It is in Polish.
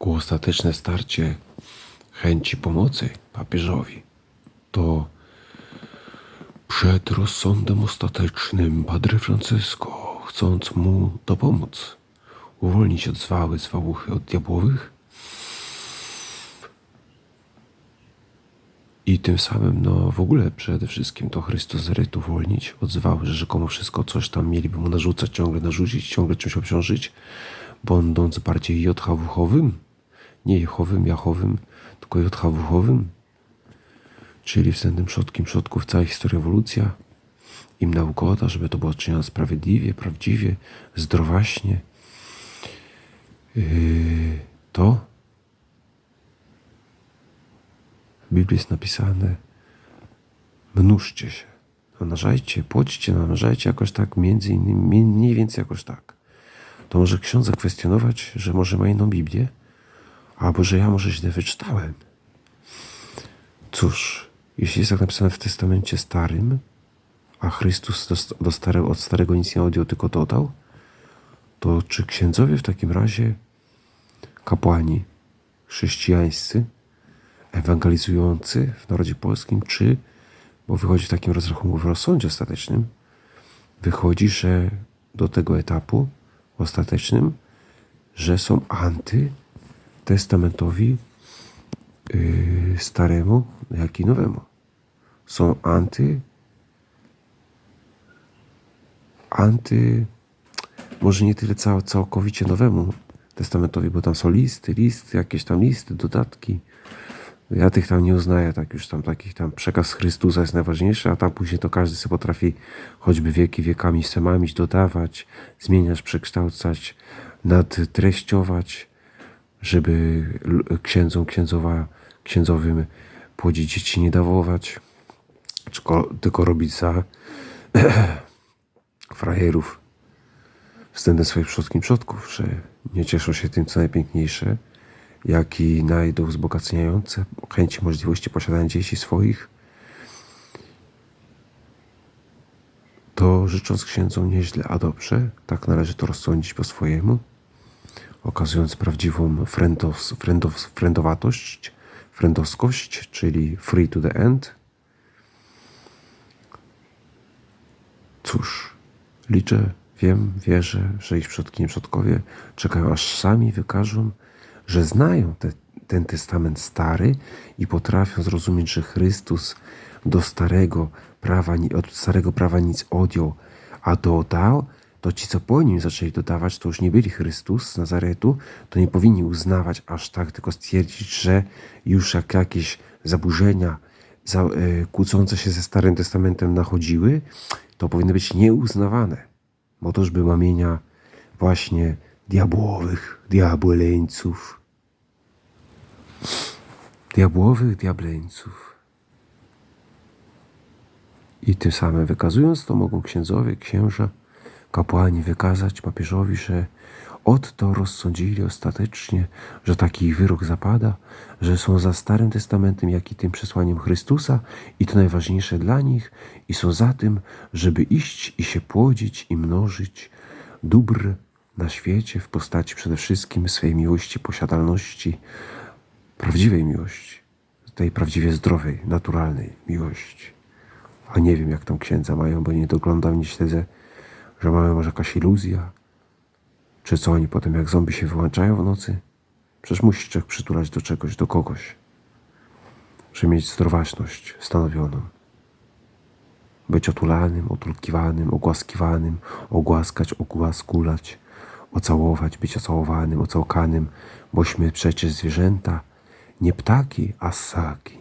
ku ostateczne starcie chęci pomocy papieżowi, to przed rozsądem ostatecznym Padre Francesco, chcąc mu dopomóc, uwolnić od zwały zwałuchy od diabłowych i tym samym, no w ogóle przede wszystkim to Chrystus z rytu uwolnić od zwały, że rzekomo wszystko coś tam mieliby mu narzucać, ciągle narzucić, ciągle czymś obciążyć, będąc bardziej jodhawuchowym, nie jechowym, jachowym, tylko jodhawuchowym, czyli względem przodkim przodków cała historia ewolucja, im naukoda, żeby to było czynione sprawiedliwie, prawdziwie, zdrowaśnie, yy, to w Biblii jest napisane mnóżcie się, namnażajcie, płodźcie, namnażajcie jakoś tak, między innymi, mniej więcej jakoś tak. To może ksiądz zakwestionować, że może ma inną Biblię, albo że ja może źle wyczytałem. Cóż, jeśli jest tak napisane w Testamencie Starym, a Chrystus do, do od Starego nic nie odjął, tylko dodał, to czy księdzowie w takim razie, kapłani chrześcijańscy, ewangelizujący w narodzie polskim, czy, bo wychodzi w takim rozrachunku w rozsądzie ostatecznym, wychodzi, że do tego etapu ostatecznym, że są antytestamentowi yy, staremu, jak i nowemu. Są anty, anty, może nie tyle cał, całkowicie nowemu testamentowi, bo tam są listy, listy, jakieś tam listy, dodatki. Ja tych tam nie uznaję, tak już tam takich tam przekaz Chrystusa jest najważniejszy, a tam później to każdy sobie potrafi choćby wieki wiekami semamić, dodawać, zmieniać, przekształcać, nadtreściować, żeby księdzom, księdzowa, księdzowym płodzić dzieci nie dawować, tylko, robić za frajerów względem swoich przodkim przodków, że nie cieszą się tym, co najpiękniejsze, jak i najdą wzbogaceniające chęci możliwości posiadania dzieci swoich, to życząc księdzom nieźle, a dobrze, tak należy to rozsądzić po swojemu, okazując prawdziwą friendos, friendos, friendowatość, friendowskość, czyli free to the end. Cóż, liczę, wiem, wierzę, że ich przodki i przodkowie czekają, aż sami wykażą, że znają te, ten testament stary i potrafią zrozumieć, że Chrystus do starego prawa, od starego prawa nic odjął, a dodał, to ci, co po nim zaczęli dodawać, to już nie byli Chrystus z Nazaretu, to nie powinni uznawać aż tak, tylko stwierdzić, że już jak jakieś zaburzenia za, e, kłócące się ze Starym Testamentem nachodziły, to powinny być nieuznawane, bo to już by mamienia właśnie diabłowych, diabłeleńców, diabłowych diableńców. I tym samym wykazując to, mogą księdzowie, księża, kapłani wykazać papieżowi, że od to rozsądzili ostatecznie, że taki ich wyrok zapada, że są za Starym Testamentem, jak i tym przesłaniem Chrystusa i to najważniejsze dla nich i są za tym, żeby iść i się płodzić i mnożyć dóbr na świecie w postaci przede wszystkim swej miłości, posiadalności, prawdziwej miłości, tej prawdziwie zdrowej, naturalnej miłości. A nie wiem, jak tam księdza mają, bo nie doglądam, nie śledzę, że mają może jakaś iluzja, czy co oni potem jak zombie się wyłączają w nocy? Przecież musi człowiek przytulać do czegoś, do kogoś, żeby mieć zdrowaśność stanowioną. Być otulanym, otulkiwanym, ogłaskiwanym, ogłaskać, ogłaskulać, ocałować, być ocałowanym, ocałkanym, bośmy przecież zwierzęta, nie ptaki, a ssaki.